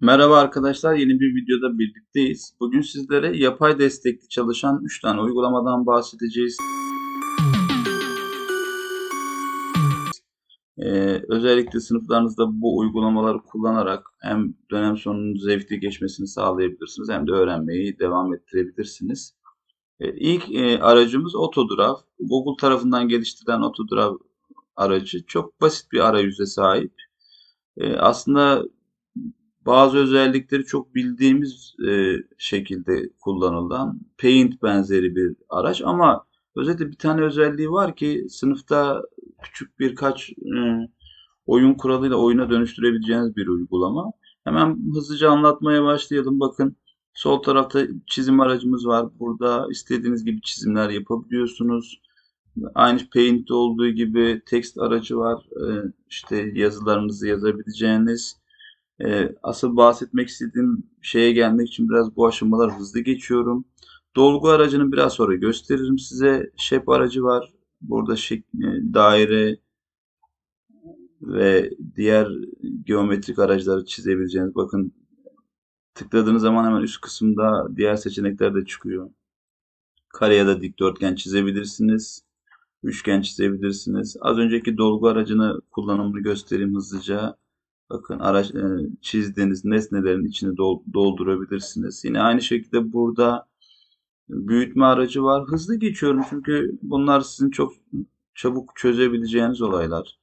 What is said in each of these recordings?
Merhaba arkadaşlar, yeni bir videoda birlikteyiz. Bugün sizlere yapay destekli çalışan 3 tane uygulamadan bahsedeceğiz. Ee, özellikle sınıflarınızda bu uygulamaları kullanarak hem dönem sonunun zevkli geçmesini sağlayabilirsiniz hem de öğrenmeyi devam ettirebilirsiniz. Ee, ilk e, aracımız Autodraw. Google tarafından geliştirilen Autodraw aracı çok basit bir arayüze sahip. Ee, aslında bazı özellikleri çok bildiğimiz e, şekilde kullanılan Paint benzeri bir araç ama özellikle bir tane özelliği var ki sınıfta küçük birkaç e, oyun kuralıyla oyuna dönüştürebileceğiniz bir uygulama. Hemen hızlıca anlatmaya başlayalım. Bakın sol tarafta çizim aracımız var. Burada istediğiniz gibi çizimler yapabiliyorsunuz. Aynı Paint'te olduğu gibi text aracı var. E, işte yazılarınızı yazabileceğiniz ee, asıl bahsetmek istediğim şeye gelmek için biraz bu aşamalar hızlı geçiyorum. Dolgu aracını biraz sonra gösteririm size. Shape aracı var. Burada şek e, daire ve diğer geometrik araçları çizebileceğiniz. Bakın tıkladığınız zaman hemen üst kısımda diğer seçenekler de çıkıyor. Kare ya da dikdörtgen çizebilirsiniz. Üçgen çizebilirsiniz. Az önceki dolgu aracını kullanımını göstereyim hızlıca. Bakın araç e, çizdiğiniz nesnelerin içini doldurabilirsiniz. Yine aynı şekilde burada büyütme aracı var. Hızlı geçiyorum çünkü bunlar sizin çok çabuk çözebileceğiniz olaylar.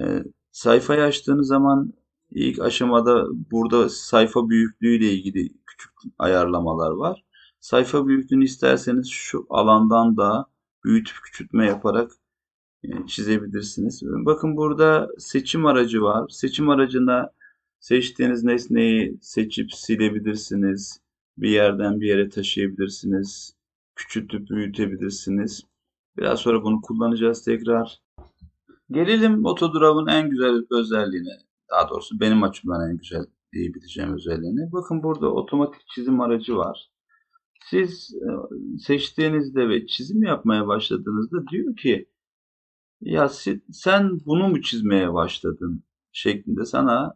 E, sayfayı açtığınız zaman ilk aşamada burada sayfa büyüklüğü ile ilgili küçük ayarlamalar var. Sayfa büyüklüğünü isterseniz şu alandan da büyütüp küçültme yaparak çizebilirsiniz. Bakın burada seçim aracı var. Seçim aracına seçtiğiniz nesneyi seçip silebilirsiniz. Bir yerden bir yere taşıyabilirsiniz. Küçültüp büyütebilirsiniz. Biraz sonra bunu kullanacağız tekrar. Gelelim Autodraw'ın en güzel özelliğine. Daha doğrusu benim açımdan en güzel diyebileceğim özelliğine. Bakın burada otomatik çizim aracı var. Siz e, seçtiğinizde ve çizim yapmaya başladığınızda diyor ki ya sen bunu mu çizmeye başladın şeklinde sana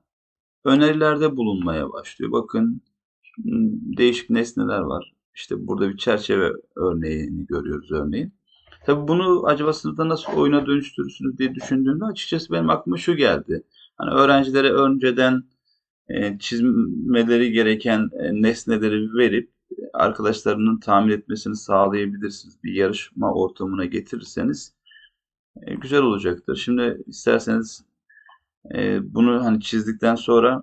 önerilerde bulunmaya başlıyor. Bakın değişik nesneler var. İşte burada bir çerçeve örneğini görüyoruz örneğin. Tabii bunu acaba sınıfta nasıl oyuna dönüştürürsünüz diye düşündüğümde açıkçası benim aklıma şu geldi. Hani öğrencilere önceden e, çizmeleri gereken e, nesneleri verip arkadaşlarının tahmin etmesini sağlayabilirsiniz. Bir yarışma ortamına getirirseniz e, güzel olacaktır. Şimdi isterseniz e, bunu hani çizdikten sonra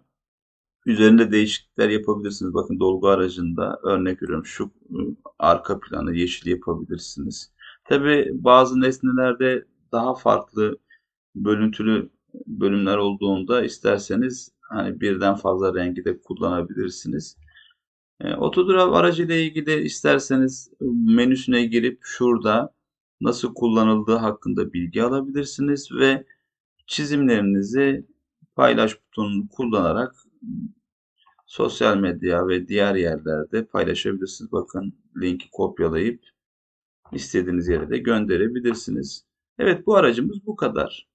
üzerinde değişiklikler yapabilirsiniz. Bakın dolgu aracında örnek veriyorum şu e, arka planı yeşil yapabilirsiniz. Tabi bazı nesnelerde daha farklı bölüntülü bölümler olduğunda isterseniz hani birden fazla rengi de kullanabilirsiniz. E, Autodraw aracı ile ilgili isterseniz menüsüne girip şurada nasıl kullanıldığı hakkında bilgi alabilirsiniz ve çizimlerinizi paylaş butonunu kullanarak sosyal medya ve diğer yerlerde paylaşabilirsiniz. Bakın linki kopyalayıp istediğiniz yere de gönderebilirsiniz. Evet bu aracımız bu kadar.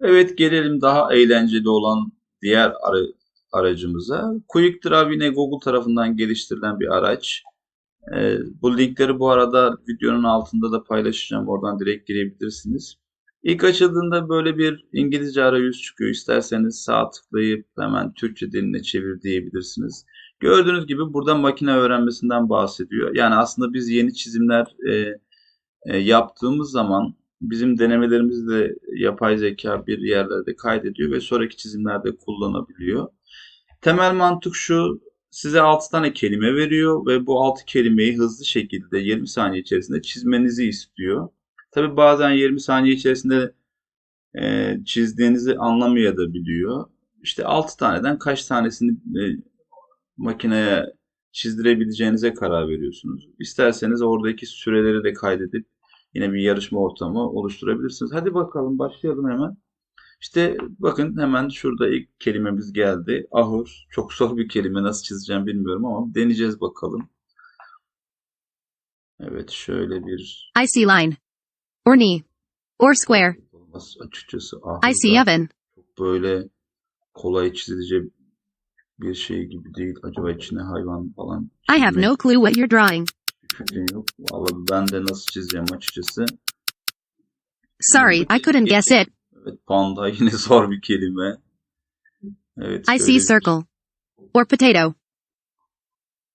Evet gelelim daha eğlenceli olan diğer aracımıza. Quick Draw yine Google tarafından geliştirilen bir araç. E, bu linkleri bu arada videonun altında da paylaşacağım. Oradan direkt girebilirsiniz. İlk açıldığında böyle bir İngilizce arayüz çıkıyor. İsterseniz sağ tıklayıp hemen Türkçe diline çevir diyebilirsiniz. Gördüğünüz gibi burada makine öğrenmesinden bahsediyor. Yani aslında biz yeni çizimler e, e, yaptığımız zaman bizim denemelerimizi de yapay zeka bir yerlerde kaydediyor ve sonraki çizimlerde kullanabiliyor. Temel mantık şu, size 6 tane kelime veriyor ve bu 6 kelimeyi hızlı şekilde 20 saniye içerisinde çizmenizi istiyor. Tabi bazen 20 saniye içerisinde e, çizdiğinizi anlamayabiliyor. İşte 6 taneden kaç tanesini e, makineye çizdirebileceğinize karar veriyorsunuz. İsterseniz oradaki süreleri de kaydedip yine bir yarışma ortamı oluşturabilirsiniz. Hadi bakalım başlayalım hemen. İşte bakın hemen şurada ilk kelimemiz geldi. Ahur. Çok zor bir kelime. Nasıl çizeceğim bilmiyorum ama deneyeceğiz bakalım. Evet şöyle bir... I see line. Or knee. Or square. Olmaz açıkçası. Ahur I see oven. Çok böyle kolay çizilecek, bir şey gibi değil. Acaba içine hayvan falan I have no clue what you're drawing. fikrim yok. Vallahi ben de nasıl çizeceğim açıkçası. Sorry, I couldn't guess it. Evet panda yine zor bir kelime. Evet. I see circle. Or potato.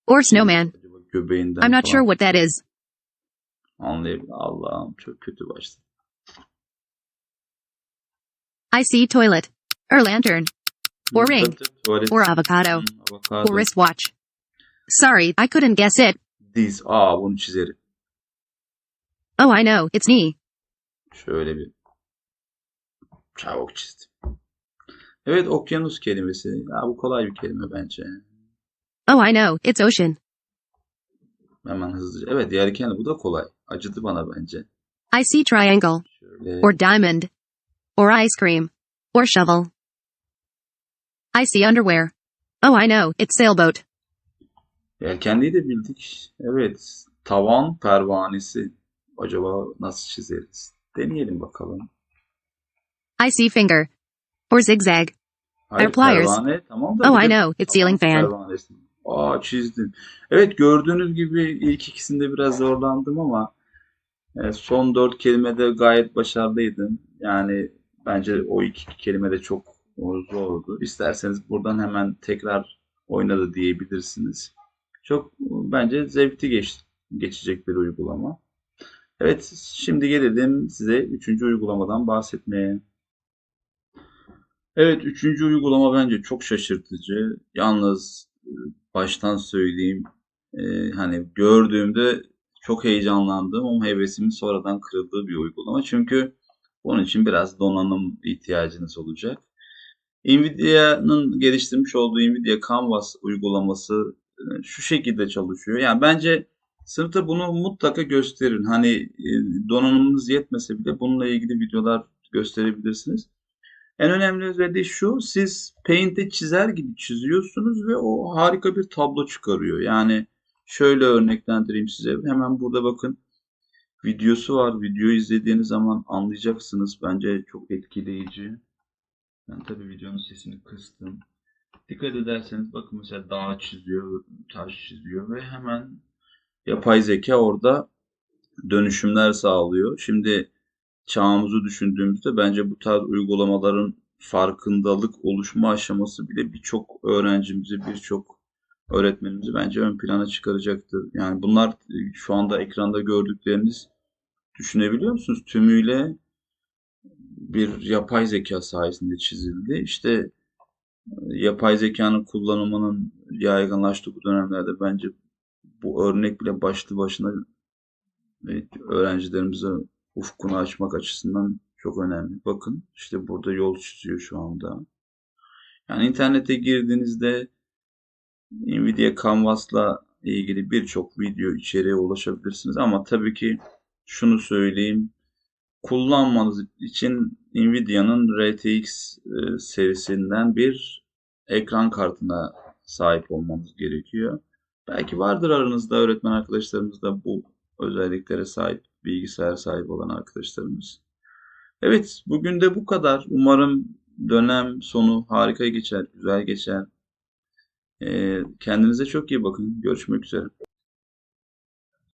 Or snowman. Acaba göbeğinden I'm not sure what that is. anlayabilir. Allah'ım çok kötü başladı. I see toilet. Or lantern. Or ring. Or avocado. Hmm, avokado. Or wristwatch. Sorry, I couldn't guess it. Diz. Aa bunu çizerim. Oh, I know, it's knee. Şöyle bir çabuk çizdim. Evet okyanus kelimesi. Ya bu kolay bir kelime bence. Oh, I know, it's ocean. Hemen hızlıca. Evet diğer kelime bu da kolay. Acıdı bana bence. I see triangle. Şöyle. Or diamond. Or ice cream. Or shovel. I see underwear. Oh, I know, it's sailboat. Yelkenliği de bildik. Evet. Tavan pervanesi. Acaba nasıl çizeriz? Deneyelim bakalım. I see finger. Or zigzag. Hayır, pliers. pervane tamam da Oh, I know, it's ceiling fan. pervanesi. Aa çizdim. Evet gördüğünüz gibi ilk ikisinde biraz zorlandım ama e, son dört kelimede gayet başarılıydım. Yani bence o iki kelime de çok zordu. İsterseniz buradan hemen tekrar oynadı diyebilirsiniz. Çok bence zevkli geç, geçecek bir uygulama. Evet, şimdi gelelim size üçüncü uygulamadan bahsetmeye. Evet, üçüncü uygulama bence çok şaşırtıcı. Yalnız e, baştan söyleyeyim, e, hani gördüğümde çok heyecanlandım ama hevesimin sonradan kırıldığı bir uygulama. Çünkü bunun için biraz donanım ihtiyacınız olacak. Nvidia'nın geliştirmiş olduğu Nvidia Canvas uygulaması e, şu şekilde çalışıyor. Yani bence sınıfta bunu mutlaka gösterin. Hani donanımınız yetmese bile bununla ilgili videolar gösterebilirsiniz. En önemli özelliği şu, siz Paint'te çizer gibi çiziyorsunuz ve o harika bir tablo çıkarıyor. Yani şöyle örneklendireyim size. Hemen burada bakın videosu var. Videoyu izlediğiniz zaman anlayacaksınız. Bence çok etkileyici. Ben tabii videonun sesini kıstım. Dikkat ederseniz bakın mesela dağ çiziyor, taş çiziyor ve hemen yapay zeka orada dönüşümler sağlıyor. Şimdi çağımızı düşündüğümüzde bence bu tarz uygulamaların farkındalık oluşma aşaması bile birçok öğrencimizi, birçok öğretmenimizi bence ön plana çıkaracaktır. Yani bunlar e, şu anda ekranda gördükleriniz düşünebiliyor musunuz? Tümüyle bir yapay zeka sayesinde çizildi. İşte e, yapay zekanın kullanımının yaygınlaştığı bu dönemlerde bence bu örnek bile başlı başına e, öğrencilerimize ufkunu açmak açısından çok önemli. Bakın işte burada yol çiziyor şu anda. Yani internete girdiğinizde Nvidia Canvas'la ilgili birçok video içeriğe ulaşabilirsiniz. Ama tabii ki şunu söyleyeyim. Kullanmanız için Nvidia'nın RTX e, serisinden bir ekran kartına sahip olmanız gerekiyor. Belki vardır aranızda öğretmen arkadaşlarımızda bu özelliklere sahip, bilgisayar sahibi olan arkadaşlarımız. Evet, bugün de bu kadar. Umarım dönem sonu harika geçer, güzel geçer. Ee, kendinize çok iyi bakın. Görüşmek üzere.